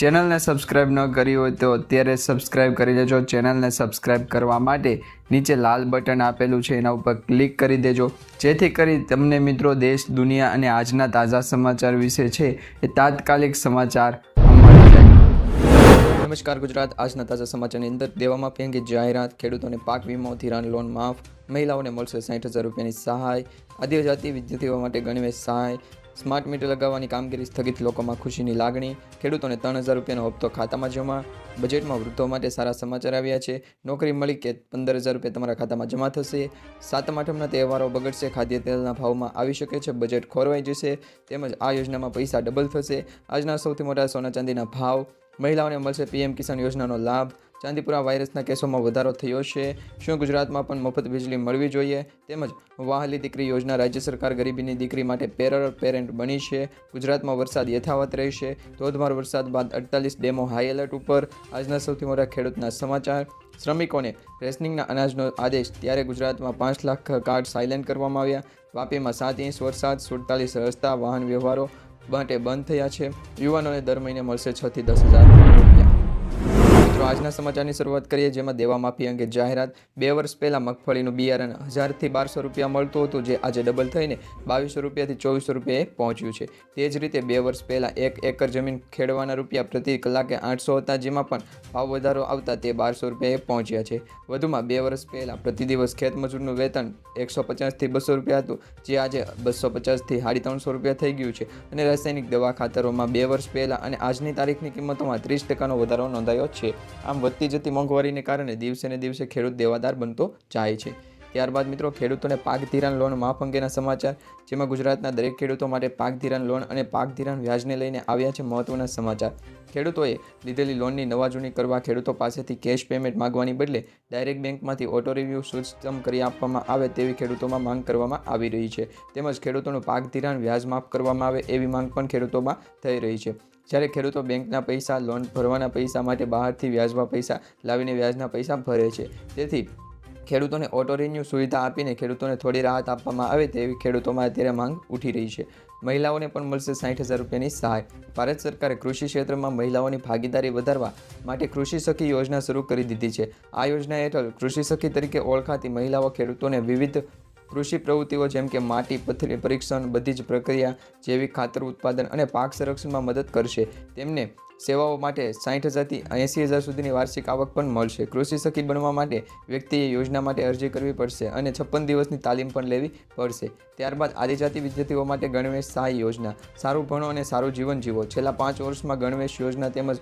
ચેનલને સબસ્ક્રાઇબ ન કરી હોય તો અત્યારે સબસ્ક્રાઇબ કરી લેજો ચેનલને સબસ્ક્રાઇબ કરવા માટે નીચે લાલ બટન આપેલું છે, એના ઉપર ક્લિક કરી દેજો. જેથી કરી તમને મિત્રો દેશ, દુનિયા અને આજના તાજા સમાચાર વિશે છે એ તાત્કાલિક સમાચાર નમસ્કાર ગુજરાત, આજના તાજા સમાચારની અંદર દેવામાં પેંગી જાહેરાત, ખેડૂતોને પાક વીમો ધિરાણ લોન માફ, મહિલાઓને મળશે સાઠ હજાર રૂપિયાની સહાય, આદિજાતિ વિદ્યાર્થીઓ માટે ગણવેશ સહાય સ્માર્ટ મીટર લગાવવાની કામગીરી સ્થગિત લોકોમાં ખુશીની લાગણી, ખેડૂતોને ત્રણ હજાર રૂપિયાનો હપ્તો ખાતામાં જમા, બજેટમાં વૃદ્ધો માટે સારા સમાચાર આવ્યા છે. નોકરી મળી કે પંદર હજાર રૂપિયા તમારા ખાતામાં જમા થશે. સાતમ આઠમના તહેવારો બગડશે, ખાદ્ય તેલના ભાવમાં આવી શકે છે, બજેટ ખોરવાઈ જશે, તેમજ આ યોજનામાં પૈસા ડબલ થશે. આજના સૌથી મોટા સોના ચાંદીના ભાવ, મહિલાઓને મળશે પીએમ કિસાન યોજનાનો લાભ ચાંદીપુરા વાયરસના કેસોમાં વધારો થયો છે. શું ગુજરાતમાં પણ મફત વીજળી મળવી જોઈએ? તેમજ વાહલી દીકરી યોજના રાજ્ય સરકાર ગરીબીની દીકરી માટે પેરર પેરેન્ટ બની છે. ગુજરાતમાં વરસાદ યથાવત રહેશે. ધોધમાર વરસાદ બાદ અડતાલીસ ડેમો હાઈ એલર્ટ ઉપર. આજના સૌથી મોટા ખેડૂતના સમાચાર. શ્રમિકોને રેશનિંગના અનાજનો આદેશ. ત્યારે ગુજરાતમાં પાંચ લાખ કાર્ડ સાયલેન્ટ કરવામાં આવ્યા. વાપીમાં સાત ઇંચ વરસાદ, સુડતાલીસ રસ્તા, વાહન વ્યવહારો માટે બંધ થયા છે. યુવાનોને દર મહિને મળશે છથી દસ હજાર. આજના સમાચારની શરૂઆત કરીએ, જેમાં દેવા માફી અંગે જાહેરાત. બે વર્ષ પહેલાં મગફળીનું બિયારણ હજારથી બારસો રૂપિયા મળતું હતું, જે આજે ડબલ થઈને બાવીસો રૂપિયાથી ચોવીસો રૂપિયાએ પહોંચ્યું છે. તે જ રીતે બે વર્ષ પહેલાં એક એકર જમીન ખેડવાના રૂપિયા પ્રતિ કલાકે આઠસો હતા, જેમાં પણ ભાવ વધારો આવતા તે બારસો રૂપિયાએ પહોંચ્યા છે. વધુમાં બે વર્ષ પહેલાં પ્રતિ દિવસ ખેતમજૂરનું વેતન એકસો પચાસથી બસો રૂપિયા હતું, જે આજે બસો પચાસથી સાડી ત્રણસો રૂપિયા થઈ ગયું છે. અને રાસાયણિક દવા ખાતરોમાં બે વર્ષ પહેલાં અને આજની તારીખની કિંમતોમાં ત્રીસ ટકાનો વધારો નોંધાયો છે. આમ વધતી જતી મોંઘવારીને કારણે દિવસે ને દિવસે ખેડૂત દેવાદાર બનતો જાય છે. ત્યારબાદ મિત્રો, ખેડૂતોને પાક ધિરાણ લોન માફ અંગેના સમાચાર, જેમાં ગુજરાતના દરેક ખેડૂતો માટે પાક ધિરાણ લોન અને પાક ધિરાણ વ્યાજને લઈને આવ્યા છે મહત્વના સમાચાર. ખેડૂતોએ લીધેલી લોનની નવાજૂની કરવા ખેડૂતો પાસેથી કેશ પેમેન્ટ માંગવાની બદલે ડાયરેક્ટ બેંકમાંથી ઓટો રિવ્યૂ સિસ્ટમ કરી આપવામાં આવે તેવી ખેડૂતોમાં માંગ કરવામાં આવી રહી છે. તેમજ ખેડૂતોનું પાક ધિરાણ વ્યાજ માફ કરવામાં આવે એવી માંગ પણ ખેડૂતોમાં થઈ રહી છે. જ્યારે ખેડૂતો બેંકના પૈસા, લોન ભરવાના પૈસા માટે બહારથી વ્યાજમાં પૈસા લાવીને વ્યાજના પૈસા ભરે છે. તેથી ખેડૂતોને ઓટો રિન્યુ સુવિધા આપીને ખેડૂતોને થોડી રાહત આપવામાં આવે તેવી ખેડૂતોમાં અત્યારે માંગ ઉઠી રહી છે. મહિલાઓને પણ મળશે સાઠ હજાર રૂપિયાની સહાય. ભારત સરકારે કૃષિ ક્ષેત્રમાં મહિલાઓની ભાગીદારી વધારવા માટે કૃષિ સખી યોજના શરૂ કરી દીધી છે. આ યોજના હેઠળ કૃષિ સખી તરીકે ઓળખાતી મહિલાઓ ખેડૂતોને વિવિધ કૃષિ પ્રવૃત્તિઓ જેમ કે માટી, પથરી, પરીક્ષણ, બધી જ પ્રક્રિયા જૈવિક ખાતર ઉત્પાદન અને પાક સંરક્ષણમાં મદદ કરશે. તેમને સેવાઓ માટે સાઠ હજારથી એંસી હજાર સુધીની વાર્ષિક આવક પણ મળશે. કૃષિ સખી બનવા માટે વ્યક્તિએ યોજના માટે અરજી કરવી પડશે અને છપ્પન દિવસની તાલીમ પણ લેવી પડશે. ત્યારબાદ આદિજાતિ વિદ્યાર્થીઓ માટે ગણવેશ સહાય યોજના. સારું ભણો અને સારું જીવન જીવો. છેલ્લા પાંચ વર્ષમાં ગણવેશ યોજના તેમજ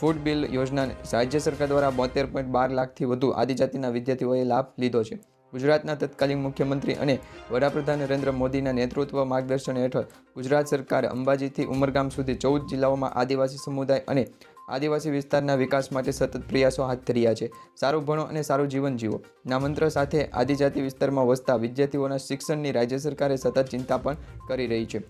ફૂડ બિલ યોજના રાજ્ય સરકાર દ્વારા બોતેર પોઈન્ટ બાર લાખથી વધુ આદિજાતિના વિદ્યાર્થીઓએ લાભ લીધો છે. ગુજરાતના તત્કાલીન મુખ્યમંત્રી અને વડાપ્રધાન નરેન્દ્ર મોદીના નેતૃત્વ માર્ગદર્શન હેઠળ ગુજરાત સરકારે અંબાજીથી ઉમરગામ સુધી ચૌદ જિલ્લાઓમાં આદિવાસી સમુદાય અને આદિવાસી વિસ્તારના વિકાસ માટે સતત પ્રયાસો હાથ ધર્યા છે. સારું ભણો અને સારું જીવન જીવો. ના મંત્ર સાથે આદિજાતિ વિસ્તારમાં વસતા વિદ્યાર્થીઓના શિક્ષણની રાજ્ય સરકારે સતત ચિંતા પણ કરી રહી છે.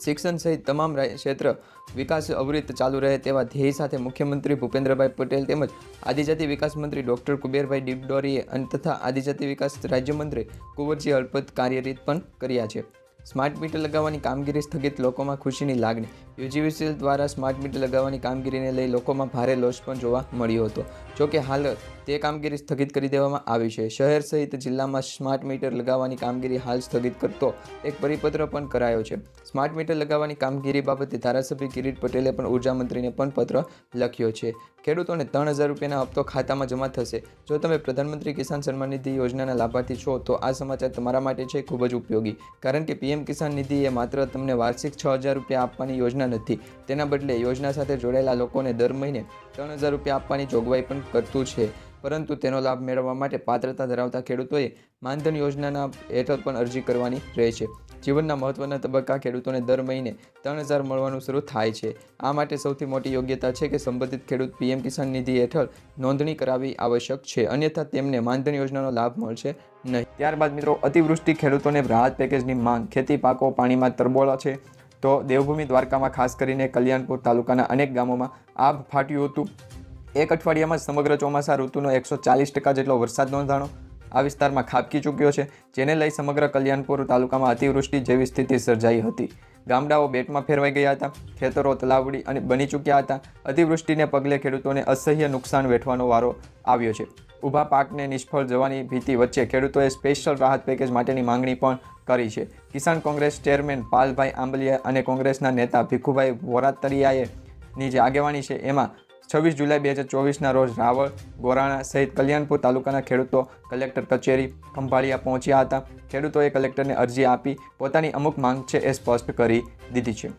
શિક્ષણ સહિત તમામ ક્ષેત્ર વિકાસ અવિરત ચાલુ રહે તેવા ધ્યેય સાથે મુખ્યમંત્રી ભૂપેન્દ્રભાઈ પટેલ તેમજ આદિજાતિ વિકાસ મંત્રી ડૉક્ટર કુબેરભાઈ ડિબડોરીએ અને તથા આદિજાતિ વિકાસ રાજ્યમંત્રી કુંવરજી હળપત કાર્યરીત પણ કર્યા છે. સ્માર્ટ મીટર લગાવવાની કામગીરી સ્થગિત લોકોમાં ખુશીની લાગણી. યુજીવીસીએલ દ્વારા સ્માર્ટ મીટર લગાવવાની કામગીરીને લઈ લોકોમાં ભારે લોસ પણ જોવા મળ્યો હતો. જોકે હાલ તે કામગીરી સ્થગિત કરી દેવામાં આવી છે. શહેર સહિત જિલ્લામાં સ્માર્ટ મીટર લગાવવાની કામગીરી હાલ સ્થગિત કરતો એક પરિપત્ર પણ કરાયો છે. સ્માર્ટ મીટર લગાવવાની કામગીરી બાબતે ધારાસભ્ય કિરીટ પટેલે પણ ઊર્જા મંત્રીને પણ પત્ર લખ્યો છે. ખેડૂતોને ત્રણ હજાર રૂપિયાના હપ્તો ખાતામાં જમા થશે. જો તમે પ્રધાનમંત્રી કિસાન સન્માન નિધિ યોજનાના લાભાર્થી છો, તો આ સમાચાર તમારા માટે છે ખૂબ જ ઉપયોગી. કારણ કે પીએમ કિસાન નિધિ એ માત્ર તમને વાર્ષિક છ હજાર રૂપિયા આપવાની યોજના નથી. તેના બદલે યોજના સાથે જોડાયેલા લોકોને દર મહિને ત્રણ હજાર રૂપિયા આપવાની જોગવાઈ પણ કરતું છે. પરંતુ તેનો લાભ મેળવવા માટે પાત્રતા ધરાવતા ખેડૂતોએ માનધન યોજનાના હેઠળ પણ અરજી કરવાની રહે છે. જીવનના મહત્વના તબક્કા ખેડૂતોને દર મહિને ત્રણ હજાર મળવાનું શરૂ થાય છે. આ માટે સૌથી મોટી યોગ્યતા છે કે સંબંધિત ખેડૂત પીએમ કિસાન નિધિ હેઠળ નોંધણી કરાવવી આવશ્યક છે, અન્યથા તેમને માનધન યોજનાનો લાભ મળશે નહીં. ત્યારબાદ મિત્રો, અતિવૃષ્ટિ ખેડૂતોને રાહત પેકેજની માંગ. ખેતી, પાકો, પાણીમાં તરબોળા છે. તો દેવભૂમિ દ્વારકામાં ખાસ કરીને કલ્યાણપુર તાલુકાના અનેક ગામોમાં આભ ફાટ્યું હતું. એક અઠવાડિયામાં સમગ્ર ચોમાસા ઋતુનો એકસો ચાલીસ ટકા જેટલો વરસાદ નોંધાણો આ વિસ્તારમાં ખાબકી ચૂક્યો છે, જેને લઈ સમગ્ર કલ્યાણપુર તાલુકામાં અતિવૃષ્ટિ જેવી સ્થિતિ સર્જાઈ હતી. ગામડાઓ બેટમાં ફેરવાઈ ગયા હતા, ખેતરો તલાવડી અને બની ચૂક્યા હતા. અતિવૃષ્ટિને પગલે ખેડૂતોને અસહ્ય નુકસાન વેઠવાનો વારો આવ્યો છે. ઊભા પાકને નિષ્ફળ જવાની ભીતિ વચ્ચે ખેડૂતોએ સ્પેશિયલ રાહત પેકેજ માટેની માંગણી પણ કરી છે. કિસાન કોંગ્રેસ ચેરમેન પાલભાઈ આંબલિયા અને કોંગ્રેસના નેતા ભીખુભાઈ વોરાતરિયાએ ની જે આગેવાની છે, એમાં છવ્વીસ જુલાઈ બે હજાર ચોવીસના રોજ રાવળ, ગોરાણા સહિત કલ્યાણપુર તાલુકાના ખેડૂતો કલેક્ટર કચેરી ખંભાળિયા પહોંચ્યા હતા. ખેડૂતોએ કલેક્ટરને અરજી આપી પોતાની અમુક માંગ છે એ સ્પષ્ટ કરી દીધી છે.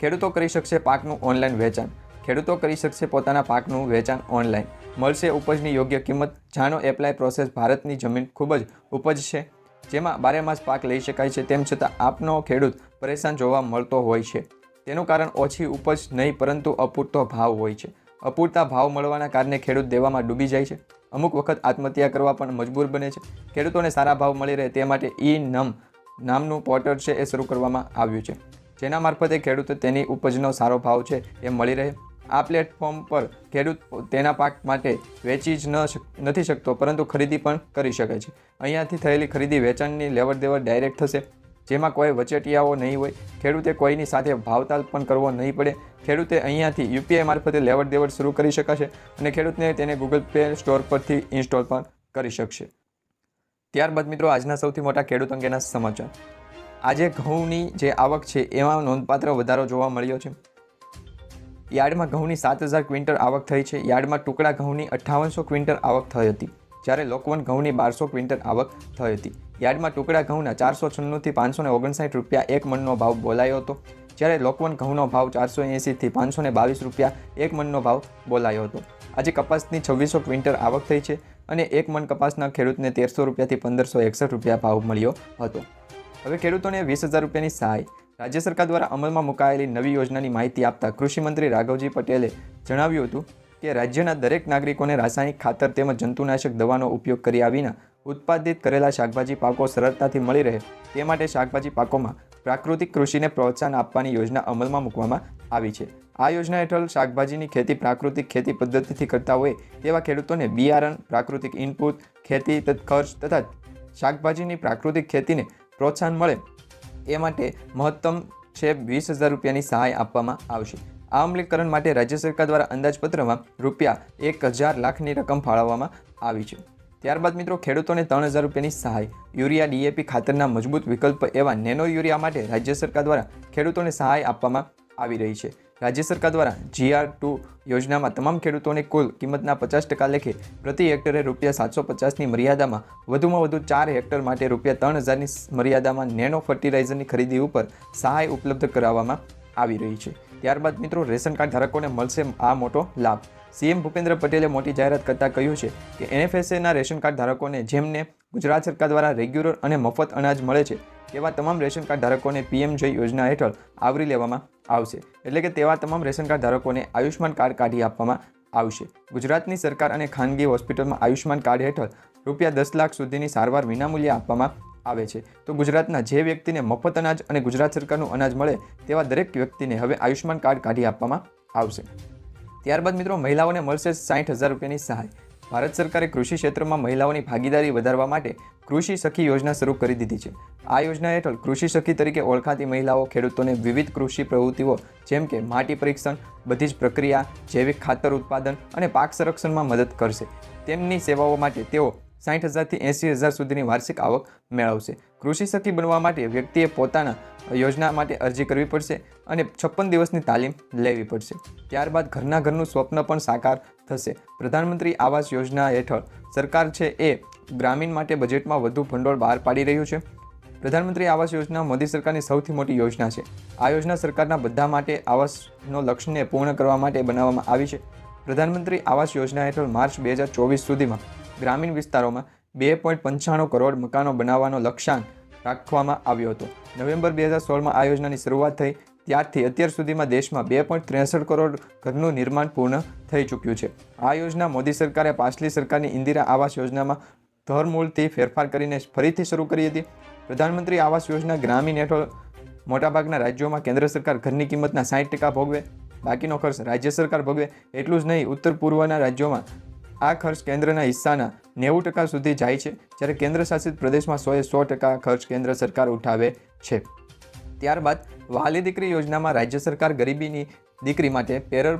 ખેડૂતો કરી શકશે પાકનું ઓનલાઈન વેચાણ. ખેડૂતો કરી શકશે પોતાના પાકનું વેચાણ ઓનલાઈન. મળશે ઉપજની યોગ્ય કિંમત. જાણો એપ્લાય પ્રોસેસ ભારતની જમીન ખૂબ જ ઉપજ છે. જેમાં બારે માસ પાક લઈ શકાય છે. તેમ છતાં આપનો ખેડૂત પરેશાન જોવા મળતો હોય છે. તેનું કારણ ઓછી ઉપજ નહીં, પરંતુ અપૂરતો ભાવ હોય છે. અપૂરતા ભાવ મળવાના કારણે ખેડૂત દેવામાં ડૂબી જાય છે. અમુક વખત આત્મહત્યા કરવા પણ મજબૂર બને છે. ખેડૂતોને સારા ભાવ મળી રહે તે માટે ઈ નમ નામનું પોર્ટલ છે એ શરૂ કરવામાં આવ્યું છે. જેના મારફતે ખેડૂતો તેની ઉપજનો સારો ભાવ છે એ મળી રહે. આ પ્લેટફોર્મ પર ખેડૂત તેના પાક માટે વેચી જ ન નથી શકતો, પરંતુ ખરીદી પણ કરી શકે છે. અહીંયાથી થયેલી ખરીદી વેચાણની લેવડ દેવડ ડાયરેક્ટ થશે. જેમાં કોઈ વચેટિયાઓ નહીં હોય, ખેડૂતે કોઈની સાથે ભાવતાલ પણ કરવો નહીં પડે. ખેડૂતે અહીંયાથી યુપીઆઈ મારફતે લેવડ દેવડ શરૂ કરી શકાશે અને ખેડૂતને તેને ગૂગલ પે સ્ટોર પરથી ઇન્સ્ટોલ પણ કરી શકશે. ત્યારબાદ મિત્રો, આજના સૌથી મોટા ખેડૂત અંગેના સમાચાર. આજે ઘઉંની જે આવક છે, એમાં નોંધપાત્ર વધારો જોવા મળ્યો છે. યાર્ડમાં ઘઉંની સાત હજાર ક્વિન્ટલ આવક થઈ છે. યાર્ડમાં ટુકડા ઘઉંની અઠ્ઠાવનસો ક્વિન્ટલ આવક થઈ હતી. જ્યારે લોકવન ઘઉંની બારસો ક્વિન્ટલ આવક થઈ હતી. યાર્ડમાં ટુકડા ઘઉંના ચારસો છન્નુંથી પાંચસો ને ઓગણસાઠ રૂપિયા એક મણનો ભાવ બોલાયો હતો. જ્યારે લોકવન ઘઉંનો ભાવ ચારસો એંસીથી પાંચસો ને બાવીસ રૂપિયા એક મણનો ભાવ બોલાયો હતો. આજે કપાસની છવ્વીસો ક્વિન્ટલ આવક થઈ છે અને એક મણ કપાસના ખેડૂતને તેરસો રૂપિયાથી પંદરસો એકસઠ રૂપિયા ભાવ મળ્યો હતો. હવે ખેડૂતોને વીસ હજાર રૂપિયાની સહાય. રાજ્ય સરકાર દ્વારા અમલમાં મુકાયેલી નવી યોજનાની માહિતી આપતા કૃષિમંત્રી રાઘવજી પટેલે જણાવ્યું હતું કે રાજ્યના દરેક નાગરિકોને રાસાયણિક ખાતર તેમજ જંતુનાશક દવાનો ઉપયોગ કર્યા વિના ઉત્પાદિત કરેલા શાકભાજી પાકો સરળતાથી મળી રહે. તે માટે શાકભાજી પાકોમાં પ્રાકૃતિક કૃષિને પ્રોત્સાહન આપવાની યોજના અમલમાં મૂકવામાં આવી છે. આ યોજના હેઠળ શાકભાજીની ખેતી પ્રાકૃતિક ખેતી પદ્ધતિથી કરતા હોય તેવા ખેડૂતોને બિયારણ, પ્રાકૃતિક ઇનપુટ, ખેતી ખર્ચ તથા શાકભાજીની પ્રાકૃતિક ખેતીને પ્રોત્સાહન મળે એ માટે મહત્તમ છે વીસ હજાર રૂપિયાની સહાય આપવામાં આવશે. આ અમલીકરણ માટે રાજ્ય સરકાર દ્વારા અંદાજપત્રમાં રૂપિયા એક હજાર લાખની રકમ ફાળવવામાં આવી છે. ત્યારબાદ મિત્રો, ખેડૂતોને ત્રણ હજાર રૂપિયાની સહાય, યુરિયા ડીએપી ખાતરના મજબૂત વિકલ્પ એવા નેનો યુરિયા માટે રાજ્ય સરકાર દ્વારા ખેડૂતોને સહાય આપવામાં આવી રહી છે. રાજ્ય સરકાર દ્વારા જીઆર ટુ યોજનામાં તમામ ખેડૂતોને કુલ કિંમતના પચાસ ટકા લેખે પ્રતિ હેક્ટરે રૂપિયા સાતસો પચાસની મર્યાદામાં, વધુમાં વધુ ચાર હેક્ટર માટે રૂપિયા ત્રણ હજારની મર્યાદામાં નેનો ફર્ટિલાઇઝરની ખરીદી ઉપર સહાય ઉપલબ્ધ કરાવવામાં આવી રહી છે. ત્યારબાદ મિત્રો રેશન કાર્ડ ધારકોને મળશે આ મોટો લાભ. સીએમ ભૂપેન્દ્ર પટેલે મોટી જાહેરાત કરતાં કહ્યું છે કે એનએફએસએના રેશન કાર્ડ ધારકોને જેમને ગુજરાત સરકાર દ્વારા રેગ્યુલર અને મફત અનાજ મળે છે તેવા તમામ રેશન કાર્ડ ધારકોને પીએમ જય યોજના હેઠળ આવરી લેવામાં આવશે. એટલે કે તેવા તમામ રેશન કાર્ડ ધારકોને આયુષ્યમાન કાર્ડ કાઢી આપવામાં આવશે. ગુજરાતની સરકાર અને ખાનગી હોસ્પિટલમાં આયુષ્માન કાર્ડ હેઠળ રૂપિયા દસ લાખ સુધીની સારવાર વિનામૂલ્યે આપવામાં આવે છે. તો ગુજરાતના જે વ્યક્તિને મફત અનાજ અને ગુજરાત સરકારનું અનાજ મળે તેવા દરેક વ્યક્તિને હવે આયુષ્યમાન કાર્ડ કાઢી આપવામાં આવશે. ત્યારબાદ મિત્રો, મહિલાઓને મળશે સાઠ હજાર રૂપિયાની સહાય. ભારત સરકારે કૃષિ ક્ષેત્રમાં મહિલાઓની ભાગીદારી વધારવા માટે કૃષિ સખી યોજના શરૂ કરી દીધી છે. આ યોજના હેઠળ કૃષિ સખી તરીકે ઓળખાતી મહિલાઓ, ખેડૂતોને વિવિધ કૃષિ પ્રવૃત્તિઓ, જેમ કે માટી પરીક્ષણ, બધી જ પ્રક્રિયા, જૈવિક ખાતર ઉત્પાદન અને પાક સંરક્ષણમાં મદદ કરશે. તેમની સેવાઓ માટે તેઓ સાઠ હજારથી એંસી હજાર સુધીની વાર્ષિક આવક મેળવશે. કૃષિ સખી બનવા માટે વ્યક્તિએ પોતાના યોજના માટે અરજી કરવી પડશે અને છપ્પન દિવસની તાલીમ લેવી પડશે. ત્યારબાદ ઘરના ઘરનું સ્વપ્ન પણ સાકાર થશે. પ્રધાનમંત્રી આવાસ યોજના હેઠળ સરકાર છે એ ગ્રામીણ માટે બજેટમાં વધુ ભંડોળ બહાર પાડી રહ્યું છે. પ્રધાનમંત્રી આવાસ યોજના મોદી સરકારની સૌથી મોટી યોજના છે. આ યોજના સરકારના બધા માટે આવાસનો લક્ષ્યને પૂર્ણ કરવા માટે બનાવવામાં આવી છે. પ્રધાનમંત્રી આવાસ યોજના હેઠળ માર્ચ બે હજાર ચોવીસ સુધીમાં ગ્રામીણ વિસ્તારોમાં બે પોઈન્ટ પંચાણું કરોડ મકાનો બનાવવાનો લક્ષ્યાંક રાખવામાં આવ્યો હતો. નવેમ્બર બે હજાર સોળમાં આ યોજનાની શરૂઆત થઈ ત્યારથી અત્યાર સુધીમાં દેશમાં બે પોઈન્ટ ત્રેસઠ કરોડ ઘરનું નિર્માણ પૂર્ણ થઈ ચૂક્યું છે. આ યોજના મોદી સરકારે પાછલી સરકારની ઇન્દિરા આવાસ યોજનામાં ધરમૂળથી ફેરફાર કરીને ફરીથી શરૂ કરી હતી. પ્રધાનમંત્રી આવાસ યોજના ગ્રામીણ હેઠળ મોટાભાગના રાજ્યોમાં કેન્દ્ર સરકાર ઘરની કિંમતના સાઠ ટકા ભોગવે, બાકીનો ખર્ચ રાજ્ય સરકાર ભોગવે, એટલું જ નહીં, ઉત્તર પૂર્વના રાજ્યોમાં આ ખર્ચ કેન્દ્રના હિસ્સાના નેવું ટકા સુધી જાય છે, જ્યારે કેન્દ્ર શાસિત પ્રદેશમાં સોએ સો ટકા ખર્ચ કેન્દ્ર સરકાર ઉઠાવે છે. ત્યારબાદ વાલી દીકરી યોજનામાં રાજ્ય સરકાર ગરીબીની દીકરી માટે પેરર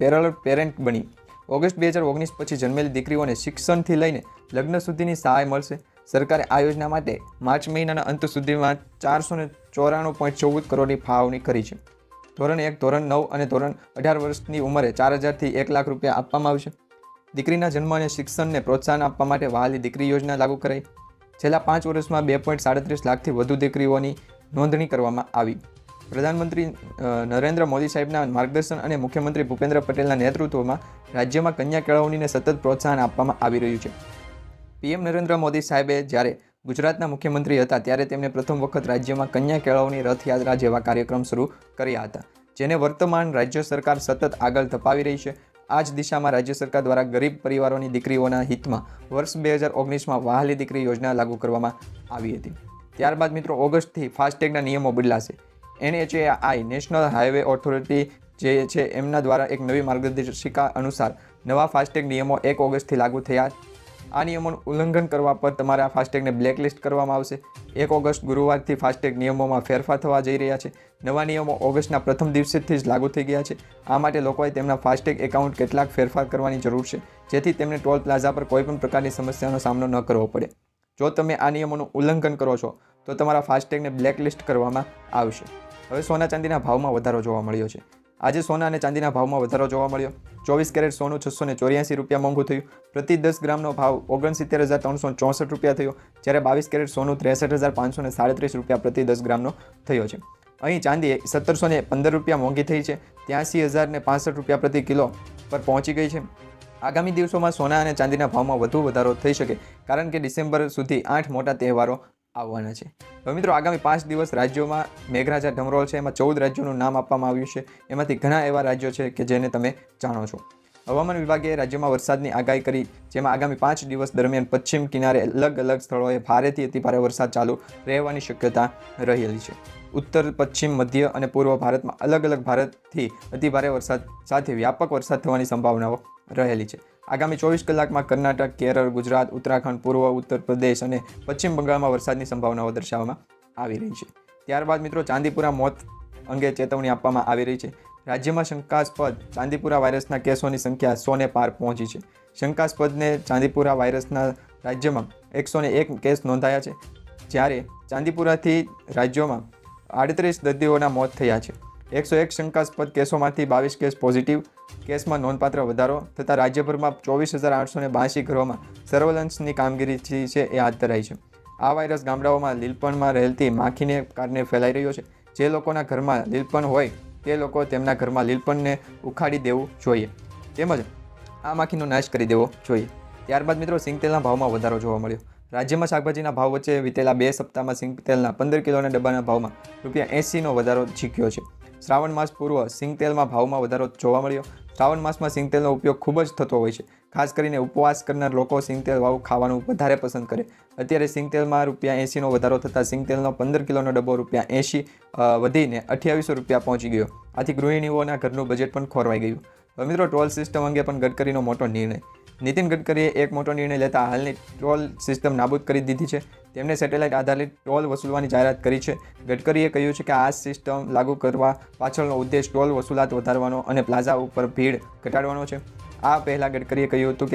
પેરલ પેરેન્ટ બની. ઓગસ્ટ બે હજાર ઓગણીસ પછી જન્મેલી દીકરીઓને શિક્ષણથી લઈને લગ્ન સુધીની સહાય મળશે. સરકારે આ યોજના માટે માર્ચ મહિનાના અંત સુધીમાં ચારસો ને ચોરાણું પોઈન્ટ ચૌદ કરોડની ફાળવણી કરી છે. ધોરણ એક, ધોરણ નવ અને ધોરણ અઢાર વર્ષની ઉંમરે ચાર હજારથી એક લાખ રૂપિયા આપવામાં આવશે. દીકરીના જન્મ અને શિક્ષણને પ્રોત્સાહન આપવા માટે વહાલી દીકરી યોજના લાગુ કરાઈ. છેલ્લા પાંચ વર્ષમાં બે પોઈન્ટ સાડત્રીસ લાખથી વધુ દીકરીઓની નોંધણી કરવામાં આવી. પ્રધાનમંત્રી નરેન્દ્ર મોદી સાહેબના માર્ગદર્શન અને મુખ્યમંત્રી ભૂપેન્દ્ર પટેલના નેતૃત્વમાં રાજ્યમાં કન્યા કેળવણીને સતત પ્રોત્સાહન આપવામાં આવી રહ્યું છે. પીએમ નરેન્દ્ર મોદી સાહેબે જ્યારે ગુજરાતના મુખ્યમંત્રી હતા ત્યારે તેમણે પ્રથમ વખત રાજ્યમાં કન્યા કેળવણી રથયાત્રા જેવા કાર્યક્રમ શરૂ કર્યા હતા, જેને વર્તમાન રાજ્ય સરકાર સતત આગળ ધપાવી રહી છે. આ જ દિશામાં રાજ્ય સરકાર દ્વારા ગરીબ પરિવારોની દીકરીઓના હિતમાં વર્ષ બે હજાર ઓગણીસમાં વહાલી દીકરી યોજના લાગુ કરવામાં આવી હતી. ત્યારબાદ મિત્રો, ઓગસ્ટથી ફાસ્ટેગના નિયમો બદલાશે. એનએચએઆઈ, નેશનલ હાઈવે ઓથોરિટી જે છે, એમના દ્વારા એક નવી માર્ગદર્શિકા અનુસાર નવા ફાસ્ટેગ નિયમો એક ઓગસ્ટથી લાગુ થયા આ નિયમોનું ઉલ્લંઘન કરવા પર તમારા ફાસ્ટેગને બ્લેકલિસ્ટ કરવામાં આવશે. એક ઓગસ્ટ ગુરુવારથી ફાસ્ટેગ નિયમોમાં ફેરફાર થવા જઈ રહ્યા છે. નવા નિયમો ઓગસ્ટના પ્રથમ દિવસેથી જ લાગુ થઈ ગયા છે. આ માટે લોકોએ તેમના ફાસ્ટેગ એકાઉન્ટ કેટલાક ફેરફાર કરવાની જરૂર છે, જેથી તેમને ટોલ પ્લાઝા પર કોઈપણ પ્રકારની સમસ્યાનો સામનો ન કરવો પડે. જો તમે આ નિયમોનું ઉલ્લંઘન કરો છો, તો તમારા ફાસ્ટેગને બ્લેકલિસ્ટ કરવામાં આવશે. હવે સોના ચાંદીના ભાવમાં વધારો જોવા મળ્યો છે. આજે સોના અને ચાંદીના ભાવમાં વધારો જોવા મળ્યો. ચોવીસ કેરેટ સોનું છસો ને ચોર્યાસી રૂપિયા મોંઘું થયું. પ્રતિ દસ ગ્રામનો ભાવ ઓગણસિત્તેર હજાર ત્રણસો ચોસઠ રૂપિયા થયો, જ્યારે બાવીસ કેરેટ સોનું ત્રેસઠ હજાર પાંચસો ને સાડત્રીસ રૂપિયા પ્રતિ દસ ગ્રામનો થયો છે. અહીં ચાંદી સત્તરસો ને પંદર રૂપિયા મોંઘી થઈ છે, ત્યાંસી હજાર ને પાસઠ રૂપિયા પ્રતિ કિલો પર પહોંચી ગઈ છે. આગામી દિવસોમાં સોના અને ચાંદીના ભાવમાં વધુ વધારો થઈ શકે, કારણ કે ડિસેમ્બર સુધી આઠ મોટા તહેવારો આવવાના છે. હવે મિત્રો, આગામી પાંચ દિવસ રાજ્યોમાં મેઘરાજા ઢમરોળ છે. એમાં ચૌદ રાજ્યોનું નામ આપવામાં આવ્યું છે. એમાંથી ઘણા એવા રાજ્યો છે કે જેને તમે જાણો છો. હવામાન વિભાગે રાજ્યમાં વરસાદની આગાહી કરી, જેમાં આગામી પાંચ દિવસ દરમિયાન પશ્ચિમ કિનારે અલગ અલગ સ્થળોએ ભારેથી અતિભારે વરસાદ ચાલુ રહેવાની શક્યતા રહેલી છે. ઉત્તર, પશ્ચિમ, મધ્ય અને પૂર્વ ભારતમાં અલગ અલગ ભારતથી અતિભારે વરસાદ સાથે વ્યાપક વરસાદ થવાની સંભાવનાઓ રહેલી છે. આગામી ચોવીસ કલાકમાં કર્ણાટક, કેરળ, ગુજરાત, ઉત્તરાખંડ, પૂર્વ, ઉત્તર પ્રદેશ અને પશ્ચિમ બંગાળમાં વરસાદની સંભાવનાઓ દર્શાવવામાં આવી રહી છે. ત્યારબાદ મિત્રો, ચાંદીપુરા મોત અંગે ચેતવણી આપવામાં આવી રહી છે. રાજ્યમાં શંકાસ્પદ ચાંદીપુરા વાયરસના કેસોની સંખ્યા સોને પાર પહોંચી છે. શંકાસ્પદને ચાંદીપુરા વાયરસના રાજ્યમાં એકસો એક કેસ નોંધાયા છે, જ્યારે ચાંદીપુરાથી રાજ્યોમાં આડત્રીસ દર્દીઓના મોત થયા છે. એકસો એક શંકાસ્પદ કેસોમાંથી બાવીસ કેસ પોઝિટિવ, કેસમાં નોંધપાત્ર વધારો થતાં રાજ્યભરમાં ચોવીસ હજાર આઠસો ને બાંસી ઘરોમાં સર્વેલન્સની કામગીરી છે એ હાથ ધરાઈ છે. આ વાયરસ ગામડાઓમાં લીલપણમાં રહેતી માખીને કારણે ફેલાઈ રહ્યો છે. જે લોકોના ઘરમાં લીલપણ હોય તે લોકો તેમના ઘરમાં લીલપણને ઉખાડી દેવું જોઈએ. તેમજ આ માખીનો નાશ કરી દેવો જોઈએ. ત્યારબાદ મિત્રો સિંગતેલના ભાવમાં વધારો જોવા મળ્યો. રાજ્યમાં શાકભાજીના ભાવ વચ્ચે વિતેલા બે સપ્તાહમાં સિંગતેલના પંદર કિલોના ડબ્બાના ભાવમાં રૂપિયા એંસીનો વધારો શીખ્યો છે. શ્રાવણ માસ પૂર્વ સિંગતેલમાં ભાવમાં વધારો જોવા મળ્યો. શ્રાવણ માસમાં સિંગતેલનો ઉપયોગ ખૂબ જ થતો હોય છે. ખાસ કરીને ઉપવાસ કરનાર લોકો સિંગતેલ વાવ ખાવાનું વધારે પસંદ કરે. અત્યારે સિંગતેલમાં રૂપિયા એંસીનો વધારો થતાં સિંગતેલનો પંદર કિલોનો ડબ્બો રૂપિયા એંશી વધીને અઠ્યાવીસો રૂપિયા પહોંચી ગયો. આથી ગૃહિણીઓના ઘરનું બજેટ પણ ખોરવાઈ ગયું. મિત્રો, ટોલ સિસ્ટમ અંગે પણ ગડકરીનો મોટો નિર્ણય. નીતિન ગડકરીએ એક મોટો નિર્ણય લેતા હાલની ટોલ સિસ્ટમ નાબૂદ કરી દીધી છે. તેમણે સેટેલાઇટ આધારિત ટોલ વસૂલવાની જાહેરાત કરી છે. ગડકરીએ કહ્યું છે કે આ સિસ્ટમ લાગુ કરવા પાછળનો ઉદ્દેશ ટોલ વસૂલાત વધારવાનો અને પ્લાઝા ઉપર ભીડ ઘટાડવાનો છે. આ પહેલાં ગડકરીએ કહ્યું હતું કે